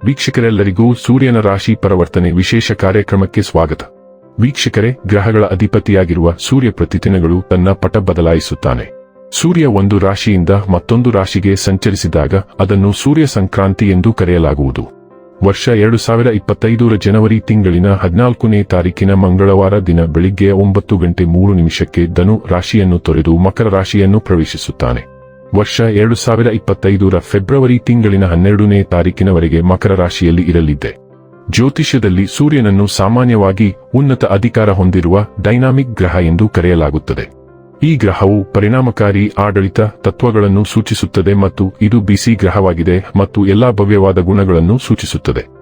ವೀಕ್ಷಕರೆಲ್ಲರಿಗೂ ಸೂರ್ಯನ ರಾಶಿ ಪರಿವರ್ತನೆ ವಿಶೇಷ ಕಾರ್ಯಕ್ರಮಕ್ಕೆ ಸ್ವಾಗತ. ವೀಕ್ಷಕರೇ, ಗ್ರಹಗಳ ಅಧಿಪತಿಯಾಗಿರುವ ಸೂರ್ಯ ಪ್ರತಿದಿನಗಳು ತನ್ನ ಪಟ ಬದಲಾಯಿಸುತ್ತಾನೆ. ಸೂರ್ಯ ಒಂದು ರಾಶಿಯಿಂದ ಮತ್ತೊಂದು ರಾಶಿಗೆ ಸಂಚರಿಸಿದಾಗ ಅದನ್ನು ಸೂರ್ಯ ಸಂಕ್ರಾಂತಿ ಎಂದು ಕರೆಯಲಾಗುವುದು. ವರ್ಷ ಎರಡು ಸಾವಿರ ಇಪ್ಪತ್ತೈದರ ಜನವರಿ ತಿಂಗಳಿನ ಹದಿನಾಲ್ಕನೇ ತಾರೀಕಿನ ಮಂಗಳವಾರ ದಿನ ಬೆಳಿಗ್ಗೆ ಒಂಬತ್ತು ಗಂಟೆ ಮೂರು ನಿಮಿಷಕ್ಕೆ ಧನು ರಾಶಿಯನ್ನು ತೊರೆದು ಮಕರ ರಾಶಿಯನ್ನು ಪ್ರವೇಶಿಸುತ್ತಾನೆ. ವರ್ಷ ಎರಡು ಸಾವಿರ ಇಪ್ಪತ್ತೈದರ ಫೆಬ್ರವರಿ ತಿಂಗಳಿನ ಹನ್ನೆರಡನೇ ತಾರೀಕಿನವರೆಗೆ ಮಕರ ರಾಶಿಯಲ್ಲಿ ಇರಲಿದ್ದೆ. ಜ್ಯೋತಿಷ್ಯದಲ್ಲಿ ಸೂರ್ಯನನ್ನು ಸಾಮಾನ್ಯವಾಗಿ ಉನ್ನತ ಅಧಿಕಾರ ಹೊಂದಿರುವ ಡೈನಾಮಿಕ್ ಗ್ರಹ ಎಂದು ಕರೆಯಲಾಗುತ್ತದೆ. ಈ ಗ್ರಹವು ಪರಿಣಾಮಕಾರಿ ಆಡಳಿತ ತತ್ವಗಳನ್ನು ಸೂಚಿಸುತ್ತದೆ ಮತ್ತು ಇದು ಬಿಸಿ ಗ್ರಹವಾಗಿದೆ ಮತ್ತು ಎಲ್ಲಾ ಭವ್ಯವಾದ ಗುಣಗಳನ್ನು ಸೂಚಿಸುತ್ತದೆ.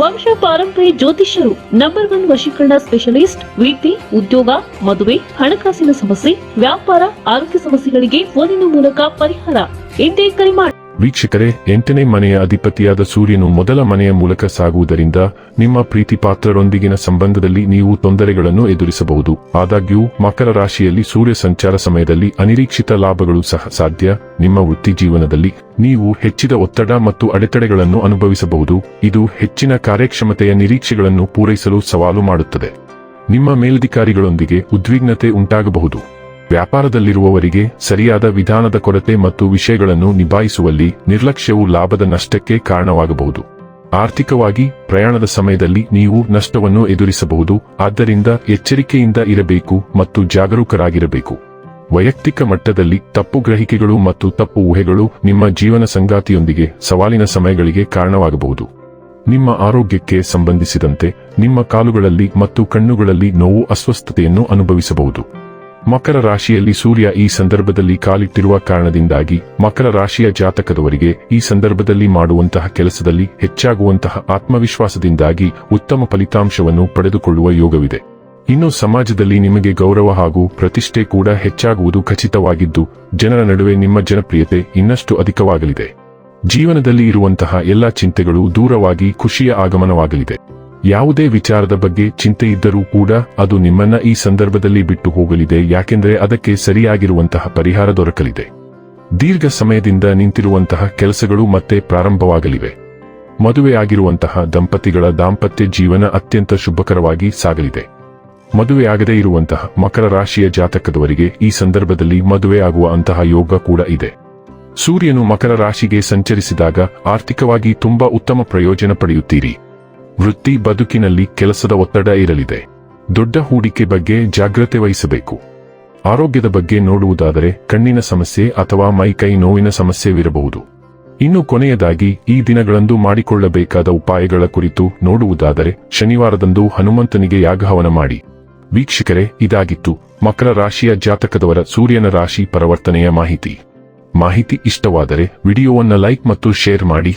ವಂಶ ಪಾರಂಪರ್ಯ ಜ್ಯೋತಿಷ್ಯರು ನಂಬರ್ ಒನ್ ವಶೀಕರಣ ಸ್ಪೆಷಲಿಸ್ಟ್ ವಿದ್ಯೆ ಉದ್ಯೋಗ, ಮದುವೆ, ಹಣಕಾಸಿನ ಸಮಸ್ಯೆ, ವ್ಯಾಪಾರ, ಆರೋಗ್ಯ ಸಮಸ್ಯೆಗಳಿಗೆ ಫೋನಿನ ಮೂಲಕ ಪರಿಹಾರ. ಎಂದೇ ಕರೆ ಮಾಡಿ ವೀಕ್ಷಕರೇ, ಎಂಟನೇ ಮನೆಯ ಅಧಿಪತಿಯಾದ ಸೂರ್ಯನು ಮೊದಲ ಮನೆಯ ಮೂಲಕ ಸಾಗುವುದರಿಂದ ನಿಮ್ಮ ಪ್ರೀತಿ ಪಾತ್ರರೊಂದಿಗಿನ ಸಂಬಂಧದಲ್ಲಿ ನೀವು ತೊಂದರೆಗಳನ್ನು ಎದುರಿಸಬಹುದು. ಆದಾಗ್ಯೂ, ಮಕರ ರಾಶಿಯಲ್ಲಿ ಸೂರ್ಯ ಸಂಚಾರ ಸಮಯದಲ್ಲಿ ಅನಿರೀಕ್ಷಿತ ಲಾಭಗಳು ಸಹ ಸಾಧ್ಯ. ನಿಮ್ಮ ವೃತ್ತಿ ಜೀವನದಲ್ಲಿ ನೀವು ಹೆಚ್ಚಿದ ಒತ್ತಡ ಮತ್ತು ಅಡೆತಡೆಗಳನ್ನು ಅನುಭವಿಸಬಹುದು. ಇದು ಹೆಚ್ಚಿನ ಕಾರ್ಯಕ್ಷಮತೆಯ ನಿರೀಕ್ಷೆಗಳನ್ನು ಪೂರೈಸಲು ಸವಾಲು ಮಾಡುತ್ತದೆ. ನಿಮ್ಮ ಮೇಲಧಿಕಾರಿಗಳೊಂದಿಗೆ ಉದ್ವಿಗ್ನತೆ ಉಂಟಾಗಬಹುದು. ವ್ಯಾಪಾರದಲ್ಲಿರುವವರಿಗೆ ಸರಿಯಾದ ವಿಧಾನದ ಕೊರತೆ ಮತ್ತು ವಿಷಯಗಳನ್ನು ನಿಭಾಯಿಸುವಲ್ಲಿ ನಿರ್ಲಕ್ಷ್ಯವು ಲಾಭದ ನಷ್ಟಕ್ಕೆ ಕಾರಣವಾಗಬಹುದು. ಆರ್ಥಿಕವಾಗಿ, ಪ್ರಯಾಣದ ಸಮಯದಲ್ಲಿ ನೀವು ನಷ್ಟವನ್ನು ಎದುರಿಸಬಹುದು, ಆದ್ದರಿಂದ ಎಚ್ಚರಿಕೆಯಿಂದ ಇರಬೇಕು ಮತ್ತು ಜಾಗರೂಕರಾಗಿರಬೇಕು. ವೈಯಕ್ತಿಕ ಮಟ್ಟದಲ್ಲಿ ತಪ್ಪು ಗ್ರಹಿಕೆಗಳು ಮತ್ತು ತಪ್ಪು ಊಹೆಗಳು ನಿಮ್ಮ ಜೀವನ ಸಂಗಾತಿಯೊಂದಿಗೆ ಸವಾಲಿನ ಸಮಯಗಳಿಗೆ ಕಾರಣವಾಗಬಹುದು. ನಿಮ್ಮ ಆರೋಗ್ಯಕ್ಕೆ ಸಂಬಂಧಿಸಿದಂತೆ ನಿಮ್ಮ ಕಾಲುಗಳಲ್ಲಿ ಮತ್ತು ಕಣ್ಣುಗಳಲ್ಲಿ ನೋವು ಅಸ್ವಸ್ಥತೆಯನ್ನು ಅನುಭವಿಸಬಹುದು. ಮಕರ ರಾಶಿಯಲ್ಲಿ ಸೂರ್ಯ ಈ ಸಂದರ್ಭದಲ್ಲಿ ಕಾಲಿಟ್ಟಿರುವ ಕಾರಣದಿಂದಾಗಿ ಮಕರ ರಾಶಿಯ ಜಾತಕದವರಿಗೆ ಈ ಸಂದರ್ಭದಲ್ಲಿ ಮಾಡುವಂತಹ ಕೆಲಸದಲ್ಲಿ ಹೆಚ್ಚಾಗುವಂತಹ ಆತ್ಮವಿಶ್ವಾಸದಿಂದಾಗಿ ಉತ್ತಮ ಫಲಿತಾಂಶವನ್ನು ಪಡೆದುಕೊಳ್ಳುವ ಯೋಗವಿದೆ. ಇನ್ನು ಸಮಾಜದಲ್ಲಿ ನಿಮಗೆ ಗೌರವ ಹಾಗೂ ಪ್ರತಿಷ್ಠೆ ಕೂಡ ಹೆಚ್ಚಾಗುವುದು ಖಚಿತವಾಗಿದ್ದು, ಜನರ ನಡುವೆ ನಿಮ್ಮ ಜನಪ್ರಿಯತೆ ಇನ್ನಷ್ಟು ಅಧಿಕವಾಗಲಿದೆ. ಜೀವನದಲ್ಲಿ ಇರುವಂತಹ ಎಲ್ಲಾ ಚಿಂತೆಗಳು ದೂರವಾಗಿ ಖುಷಿಯ ಆಗಮನವಾಗಲಿದೆ. ಯಾವುದೇ ವಿಚಾರದ ಬಗ್ಗೆ ಚಿಂತೆ ಇದ್ದರೂ ಕೂಡ ಅದು ನಿಮ್ಮನ್ನ ಈ ಸಂದರ್ಭದಲ್ಲಿ ಬಿಟ್ಟು ಹೋಗಲಿದೆ, ಯಾಕೆಂದರೆ ಅದಕ್ಕೆ ಸರಿಯಾಗಿರುವಂತಹ ಪರಿಹಾರ ದೊರಕಲಿದೆ. ದೀರ್ಘ ಸಮಯದಿಂದ ನಿಂತಿರುವಂತಹ ಕೆಲಸಗಳು ಮತ್ತೆ ಪ್ರಾರಂಭವಾಗಲಿವೆ. ಮದುವೆಯಾಗಿರುವಂತಹ ದಂಪತಿಗಳ ದಾಂಪತ್ಯ ಜೀವನ ಅತ್ಯಂತ ಶುಭಕರವಾಗಿ ಸಾಗಲಿದೆ. ಮದುವೆಯಾಗದೇ ಇರುವಂತಹ ಮಕರ ರಾಶಿಯ ಜಾತಕದವರಿಗೆ ಈ ಸಂದರ್ಭದಲ್ಲಿ ಮದುವೆಯಾಗುವ ಅಂತಹ ಯೋಗ ಕೂಡ ಇದೆ. ಸೂರ್ಯನು ಮಕರ ರಾಶಿಗೆ ಸಂಚರಿಸಿದಾಗ ಆರ್ಥಿಕವಾಗಿ ತುಂಬಾ ಉತ್ತಮ ಪ್ರಯೋಜನ ಪಡೆಯುತ್ತೀರಿ. ವೃತ್ತಿ ಬದುಕಿನಲ್ಲಿ ಕೆಲಸದ ಒತ್ತಡ ಇರಲಿದೆ. ದೊಡ್ಡ ಹೂಡಿಕೆ ಬಗ್ಗೆ ಜಾಗ್ರತೆ ವಹಿಸಬೇಕು. ಆರೋಗ್ಯದ ಬಗ್ಗೆ ನೋಡುವುದಾದರೆ ಕಣ್ಣಿನ ಸಮಸ್ಯೆ ಅಥವಾ ಮೈಕೈ ನೋವಿನ ಸಮಸ್ಯೆವಿರಬಹುದು. ಇನ್ನು ಕೊನೆಯದಾಗಿ, ಈ ದಿನಗಳಂದು ಮಾಡಿಕೊಳ್ಳಬೇಕಾದ ಉಪಾಯಗಳ ಕುರಿತು ನೋಡುವುದಾದರೆ ಶನಿವಾರದಂದು ಹನುಮಂತನಿಗೆ ಯಾಗಹವನ ಮಾಡಿ. ವೀಕ್ಷಕರೇ, ಇದಾಗಿತ್ತು ಮಕರ ರಾಶಿಯ ಜಾತಕದವರ ಸೂರ್ಯನ ರಾಶಿ ಪರಿವರ್ತನೆಯ ಮಾಹಿತಿ. ಮಾಹಿತಿ ಇಷ್ಟವಾದರೆ ವಿಡಿಯೋವನ್ನು ಲೈಕ್ ಮತ್ತು ಶೇರ್ ಮಾಡಿ.